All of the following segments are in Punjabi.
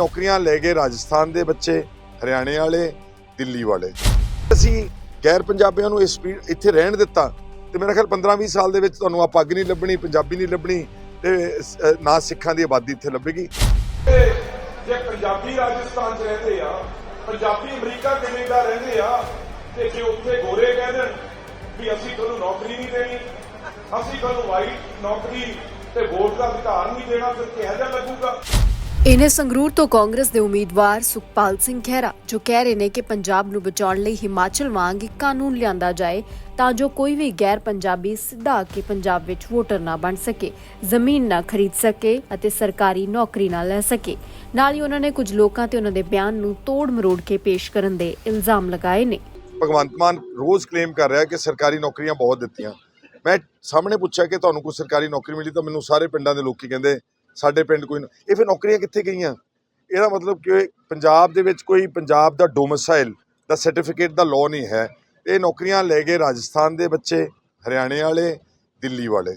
ਨੌਕਰੀਆਂ ਲੈ ਗਏ ਰਾਜਸਥਾਨ ਦੇ ਬੱਚੇ, ਹਰਿਆਣੇ ਵਾਲੇ, ਦਿੱਲੀ ਵਾਲੇ। ਅਸੀਂ ਗੈਰ ਪੰਜਾਬੀਆਂ ਨੂੰ ਇਸ ਇੱਥੇ ਰਹਿਣ ਦਿੱਤਾ ਤੇ ਮੇਰਾ ਖਿਆਲ 15-20 ਸਾਲ ਦੇ ਵਿੱਚ ਤੁਹਾਨੂੰ ਆ ਪੱਗ ਨਹੀਂ ਲੱਭਣੀ, ਪੰਜਾਬੀ ਨਹੀਂ ਲੱਭਣੀ ਤੇ ਨਾ ਸਿੱਖਾਂ ਦੀ ਆਬਾਦੀ ਇੱਥੇ ਲੱਭੇਗੀ। ਜੇ ਪੰਜਾਬੀ ਰਾਜਸਥਾਨ 'ਚ ਰਹਿੰਦੇ ਆ, ਪੰਜਾਬੀ ਅਮਰੀਕਾ ਕੈਨੇਡਾ ਰਹਿੰਦੇ ਆ, ਤੇ ਜੇ ਉੱਥੇ ਗੋਰੇ ਕਹਿ ਵੀ ਅਸੀਂ ਤੁਹਾਨੂੰ ਨੌਕਰੀ ਨਹੀਂ ਦੇਣੀ, ਅਸੀਂ ਤੁਹਾਨੂੰ ਵਾਈਟ ਨੌਕਰੀ ਤੇ ਵੋਟ ਦਾ ਅਧਿਕਾਰ ਨਹੀਂ ਦੇਣਾ, ਫਿਰ ਕਿਹੋ ਜਿਹਾ ਲੱਗੂਗਾ? ਇਨੇ ਸੰਗਰੂਰ ਤੋਂ ਕਾਂਗਰਸ ਦੇ ਉਮੀਦਵਾਰ ਸੁਖਪਾਲ ਸਿੰਘ ਖਹਿਰਾ, ਜੋ ਕਹਿ ਰਹੇ ਨੇ ਕਿ ਪੰਜਾਬ ਨੂੰ ਬਚਾਉਣ ਲਈ ਹਿਮਾਚਲ ਵਾਂਗ ਇੱਕ ਕਾਨੂੰਨ ਲਿਆਂਦਾ ਜਾਏ ਤਾਂ ਜੋ ਕੋਈ ਵੀ ਗੈਰ ਪੰਜਾਬੀ ਸਿੱਧਾ ਆ ਕੇ ਪੰਜਾਬ ਵਿੱਚ ਵੋਟਰ ਨਾ ਬਣ ਸਕੇ, ਜ਼ਮੀਨ ਨਾ ਖਰੀਦ ਸਕੇ ਅਤੇ ਸਰਕਾਰੀ ਨੌਕਰੀ ਨਾ ਲੈ ਸਕੇ। ਨਾਲ ਹੀ ਉਹਨਾਂ ਨੇ ਕੁਝ ਲੋਕਾਂ ਤੇ ਉਹਨਾਂ ਦੇ ਬਿਆਨ ਨੂੰ ਤੋੜ ਮਰੋੜ ਕੇ ਪੇਸ਼ ਕਰਨ ਦੇ ਇਲਜ਼ਾਮ ਲਗਾਏ ਨੇ। ਭਗਵੰਤ ਮਾਨ ਰੋਜ਼ ਕਲੇਮ ਕਰ ਰਿਹਾ ਕਿ ਸਰਕਾਰੀ ਨੌਕਰੀਆਂ ਬਹੁਤ ਦਿੱਤੀਆਂ। ਮੈਂ ਸਾਹਮਣੇ ਪੁੱਛਿਆ ਕਿ ਤੁਹਾਨੂੰ ਕੋਈ ਸਰਕਾਰੀ ਨੌਕਰੀ ਮਿਲੀ ਤਾਂ ਮੈਨੂੰ ਸਾਰੇ ਪਿੰਡਾਂ ਦੇ ਲੋਕੀ ਕਹਿੰਦੇ ਸਾਡੇ ਪਿੰਡ ਕੋਈ ਇਹ ਫਿਰ ਨੌਕਰੀਆਂ ਕਿੱਥੇ ਗਈਆਂ? ਇਹਦਾ ਮਤਲਬ ਕਿ ਪੰਜਾਬ ਦੇ ਵਿੱਚ ਕੋਈ ਪੰਜਾਬ ਦਾ ਡੋਮਿਸਾਈਲ ਦਾ ਸਰਟੀਫਿਕੇਟ ਦਾ ਲਾਅ ਨਹੀਂ ਹੈ। ਇਹ ਨੌਕਰੀਆਂ ਲੈ ਗਏ ਰਾਜਸਥਾਨ ਦੇ ਬੱਚੇ, ਹਰਿਆਣੇ ਵਾਲੇ, ਦਿੱਲੀ ਵਾਲੇ।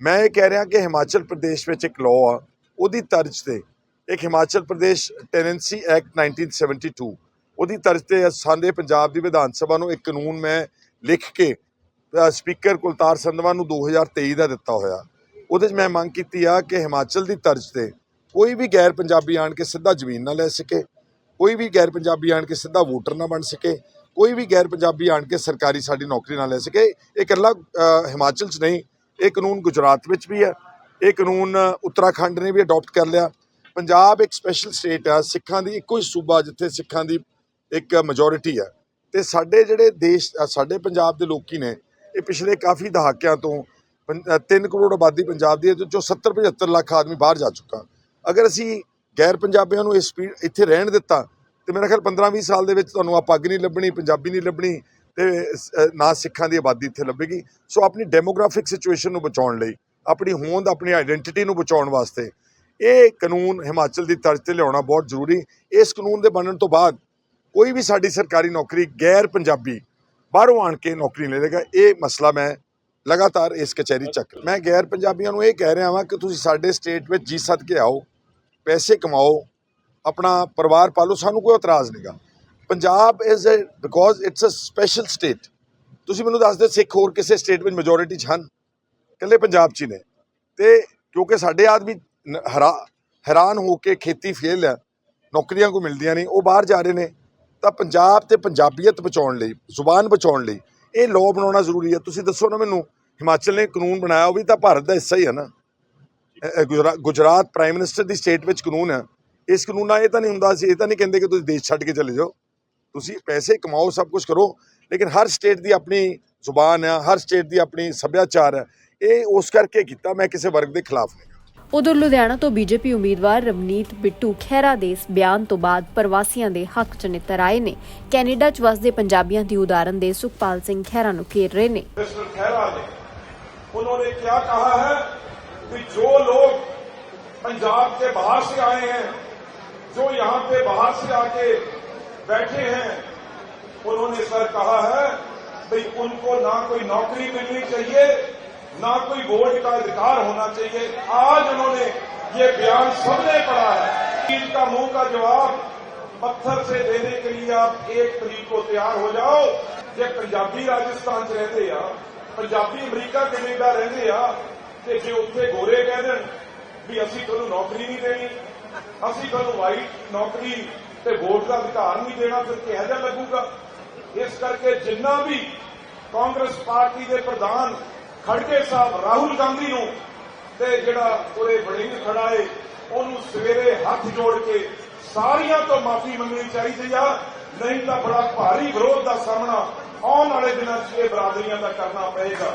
ਮੈਂ ਇਹ ਕਹਿ ਰਿਹਾ ਕਿ ਹਿਮਾਚਲ ਪ੍ਰਦੇਸ਼ ਵਿੱਚ ਇੱਕ ਲਾਅ ਆ, ਉਹਦੀ ਤਰਜ਼ ਤੇ ਇੱਕ ਹਿਮਾਚਲ ਪ੍ਰਦੇਸ਼ ਟੈਨੈਂਸੀ ਐਕਟ 1972 ਉਹਦੀ ਤਰਜ਼ ਤੇ ਸਾਡੇ ਪੰਜਾਬ ਦੀ ਵਿਧਾਨ ਸਭਾ ਨੂੰ ਇੱਕ ਕਾਨੂੰਨ ਮੈਂ ਲਿਖ ਕੇ ਸਪੀਕਰ ਕੁਲਤਾਰ ਸੰਧਵਾ ਨੂੰ 2023 ਦਾ ਦਿੱਤਾ ਹੋਇਆ। ਉਹਦੇ 'ਚ ਮੈਂ ਮੰਗ ਕੀਤੀ ਆ ਕਿ ਹਿਮਾਚਲ ਦੀ ਤਰਜ਼ ਤੇ ਕੋਈ ਵੀ ਗੈਰ ਪੰਜਾਬੀ ਆਣ ਕੇ ਸਿੱਧਾ ਜ਼ਮੀਨ ਨਾ ਲੈ ਸਕੇ, ਕੋਈ ਵੀ ਗੈਰ ਪੰਜਾਬੀ ਆਣ ਕੇ ਸਿੱਧਾ ਵੋਟਰ ਨਾ ਬਣ ਸਕੇ, ਕੋਈ ਵੀ ਗੈਰ ਪੰਜਾਬੀ ਆਣ ਕੇ ਸਰਕਾਰੀ ਸਾਡੀ ਨੌਕਰੀ ਨਾ ਲੈ ਸਕੇ। ਇਹ ਇਕੱਲਾ ਹਿਮਾਚਲ 'ਚ ਨਹੀਂ, ਇਹ ਕਾਨੂੰਨ ਗੁਜਰਾਤ ਵਿੱਚ ਵੀ ਹੈ। ਇਹ ਕਾਨੂੰਨ ਉੱਤਰਾਖੰਡ ਨੇ ਵੀ ਅਡਾਪਟ ਕਰ ਲਿਆ। ਪੰਜਾਬ ਇੱਕ ਸਪੈਸ਼ਲ ਸਟੇਟ ਆ, ਸਿੱਖਾਂ ਦੀ ਇੱਕੋ ਹੀ ਸੂਬਾ ਜਿੱਥੇ ਸਿੱਖਾਂ ਦੀ ਇੱਕ ਮੈਜੋਰਿਟੀ ਆ। ਤੇ ਸਾਡੇ ਜਿਹੜੇ ਦੇਸ਼ ਸਾਡੇ ਪੰਜਾਬ ਦੇ ਲੋਕੀ ਨੇ, ਇਹ ਪਿਛਲੇ ਕਾਫੀ ਦਹਾਕਿਆਂ ਤੋਂ 3 ਕਰੋੜ ਆਬਾਦੀ ਪੰਜਾਬ ਦੀ ਹੈ, ਜੋ 70 75 ਲੱਖ ਆਦਮੀ ਬਾਹਰ ਜਾ ਚੁੱਕਾ। ਅਗਰ ਅਸੀਂ ਗੈਰ ਪੰਜਾਬੀਆਂ ਨੂੰ ਇਸ ਸਪੀਡ ਇੱਥੇ ਰਹਿਣ ਦਿੱਤਾ, ਤੇ ਮੇਰਾ ਖਿਆਲ 15-20 ਸਾਲ ਦੇ ਵਿੱਚ ਤੁਹਾਨੂੰ ਆ ਪੱਗ ਨਹੀਂ ਲੱਭਣੀ, ਪੰਜਾਬੀ ਨਹੀਂ ਲੱਭਣੀ, ਤੇ ਨਾ ਸਿੱਖਾਂ ਦੀ ਆਬਾਦੀ ਇੱਥੇ ਲੱਭੇਗੀ। ਸੋ ਆਪਣੀ ਡੈਮੋਗ੍ਰਾਫਿਕ ਸਿਚੁਏਸ਼ਨ ਨੂੰ ਬਚਾਉਣ ਲਈ, ਆਪਣੀ ਹੋਂਦ, ਆਪਣੀ ਆਇਡੈਂਟੀਟੀ ਨੂੰ ਬਚਾਉਣ ਵਾਸਤੇ, ਇਹ ਕਾਨੂੰਨ ਹਿਮਾਚਲ ਦੀ ਤਰਜ਼ ਤੇ ਲਿਆਉਣਾ ਬਹੁਤ ਜ਼ਰੂਰੀ। ਇਸ ਕਾਨੂੰਨ ਦੇ ਬਣਨ ਤੋਂ ਬਾਅਦ ਕੋਈ ਵੀ ਸਾਡੀ ਸਰਕਾਰੀ ਨੌਕਰੀ ਗੈਰ ਪੰਜਾਬੀ ਬਾਹਰੋਂ ਆਣ ਕੇ ਨੌਕਰੀ ਲੈ ਲੇਗਾ ਇਹ ਮਸਲਾ ਮੈਂ ਲਗਾਤਾਰ ਇਸ ਕਚਹਿਰੀ ਚੱਕ। ਮੈਂ ਗੈਰ ਪੰਜਾਬੀਆਂ ਨੂੰ ਇਹ ਕਹਿ ਰਿਹਾ ਹਾਂ ਕਿ ਤੁਸੀਂ ਸਾਡੇ ਸਟੇਟ ਵਿੱਚ ਜੀ ਸੱਦ ਕੇ ਆਓ, ਪੈਸੇ ਕਮਾਓ, ਆਪਣਾ ਪਰਿਵਾਰ ਪਾਲੋ, ਸਾਨੂੰ ਕੋਈ ਇਤਰਾਜ਼ ਨਹੀਂਗਾ Punjab is uh because it's uh special state ਤੁਸੀਂ ਮੈਨੂੰ ਦੱਸ ਦਿਓ, ਸਿੱਖ ਹੋਰ ਕਿਸੇ ਸਟੇਟ ਵਿੱਚ ਮੈਜੋਰਿਟੀ 'ਚ ਹਨ? ਇਕੱਲੇ ਪੰਜਾਬ 'ਚ ਹੀ ਨੇ। ਤੇ ਕਿਉਂਕਿ ਸਾਡੇ ਆਦਮੀ ਹੈਰਾਨ ਹੋ ਕੇ ਖੇਤੀ ਫੇਲ ਹੈ, ਨੌਕਰੀਆਂ ਕੋ ਮਿਲਦੀਆਂ ਨਹੀਂ, ਉਹ ਬਾਹਰ ਜਾ ਰਹੇ ਨੇ, ਤਾਂ ਪੰਜਾਬ ਤੇ ਪੰਜਾਬੀਅਤ ਬਚਾਉਣ ਲਈ, ਜ਼ੁਬਾਨ ਬਚਾਉਣ ਲਈ ਇਹ ਲਾਅ ਬਣਾਉਣਾ ਜ਼ਰੂਰੀ ਹੈ। ਤੁਸੀਂ ਦੱਸੋ ਨਾ ਮੈਨੂੰ ਹਿਮਾਚਲ ਨੇ ਕਾਨੂੰਨ ਬਣਾਇਆ ਉਹ ਵੀ ਤਾਂ ਭਾਰਤ ਦਾ ਹਿੱਸਾ ਹੀ ਹੈ ਨਾ। ਗੁਜਰਾਤ ਪ੍ਰਾਈਮ ਮਿਨਿਸਟਰ ਦੀ ਸਟੇਟ ਵਿੱਚ ਕਾਨੂੰਨ ਹੈ। ਇਸ ਕਾਨੂੰਨ ਨਾਲ ਇਹ ਤਾਂ ਨਹੀਂ ਹੁੰਦਾ ਸੀ ਇਹ ਤਾਂ ਨਹੀਂ ਕਹਿੰਦੇ ਕਿ ਤੁਸੀਂ ਦੇਸ਼ ਛੱਡ ਕੇ ਚਲੇ ਜਾਓ। ਤੁਸੀਂ ਪੈਸੇ ਕਮਾਓ ਸਭ ਕੁਝ ਕਰੋ ਲੇਕਿਨ ਹਰ ਸਟੇਟ ਦੀ ਆਪਣੀ ਜ਼ੁਬਾਨ ਹੈ ਹਰ ਸਟੇਟ ਦੀ ਆਪਣੀ ਸੱਭਿਆਚਾਰ ਹੈ। ਇਹ ਉਸ ਕਰਕੇ ਕੀਤਾ ਮੈਂ ਕਿਸੇ ਵਰਗ ਦੇ ਖਿਲਾਫ ਨਹੀਂ। ਉਧਰ ਲੁਧਿਆਣਾ ਤੋਂ ਬੀਜੇਪੀ ਉਮੀਦਵਾਰ ਰਵਨੀਤ ਬਿੱਟੂ ਖਹਿਰਾ ਦੇ ਇਸ ਬਿਆਨ ਤੋਂ ਬਾਅਦ ਪ੍ਰਵਾਸੀਆਂ ਦੇ ਹੱਕ 'ਚ ਨਿੱਤਰ ਆਏ ਨੇ ਕੈਨੇਡਾ 'ਚ ਵਸਦੇ ਪੰਜਾਬੀਆਂ ਦੀ ਉਦਾਹਰਨ ਦੇ ਸੁਖਪਾਲ ਸਿੰਘ ਖਹਿਰਾ ਨੂੰ ਘੇਰ ਰਹੇ ਨੇ मिस्टर खैरा ने उन्होंने क्या कहा है कि जो लोग पंजाब के बाहर से आए हैं जो यहां पे बाहर से आके बैठे हैं उन्होंने सर कहा है भाई उनको ना कोई नौकरी मिलनी चाहिए ना कोई वोट का अधिकार होना चाहिए आज उन्होंने ये बयान सबने पढ़ा है इसका मुंह का जवाब पत्थर से देने के लिए आप एक तरीक को तैयार हो जाओ ਜੇ ਪੰਜਾਬੀ ਰਾਜਸਥਾਨ ਚ ਰਹਿੰਦੇ ਆ ਪੰਜਾਬੀ ਅਮਰੀਕਾ ਕੈਨੇਡਾ ਰਹਿੰਦੇ ਆ ਤੇ ਜੇ ਉੱਥੇ ਗੋਰੇ ਕਹਿ ਦੇਣ ਵੀ ਅਸੀਂ ਤੁਹਾਨੂੰ ਨੌਕਰੀ ਨਹੀਂ ਦੇਣੀ ਅਸੀਂ ਤੁਹਾਨੂੰ ਵਾਈਟ ਨੌਕਰੀ ਤੇ ਵੋਟ ਦਾ ਅਧਿਕਾਰ ਨਹੀਂ ਦੇਣਾ ਫਿਰ ਕਿਹੋ ਜਿਹਾ ਲੱਗੂਗਾ ਇਸ ਕਰਕੇ ਜਿੰਨਾ ਵੀ ਕਾਂਗਰਸ ਪਾਰਟੀ ਦੇ ਪ੍ਰਧਾਨ ਖੜਕੇ ਸਾਹਿਬ ਰਾਹੁਲ ਗਾਂਧੀ ਨੂੰ ਤੇ ਜਿਹੜਾ ਉਹਦੇ ਵੜਿੰਗ ਖੜਾ ਏ, ਉਹਨੂੰ ਸਵੇਰੇ ਹੱਥ ਜੋੜ ਕੇ ਸਾਰੀਆਂ ਤੋਂ ਮਾਫੀ ਮੰਗਣੀ ਚਾਹੀਦੀ ਆ, ਨਹੀਂ ਤਾਂ ਬੜਾ ਭਾਰੀ ਵਿਰੋਧ ਦਾ ਸਾਹਮਣਾ ਆਉਣ ਵਾਲੇ ਦਿਨਾਂ 'ਚ ਇਹ ਬਰਾਦਰੀਆਂ ਦਾ ਕਰਨਾ ਪਏਗਾ।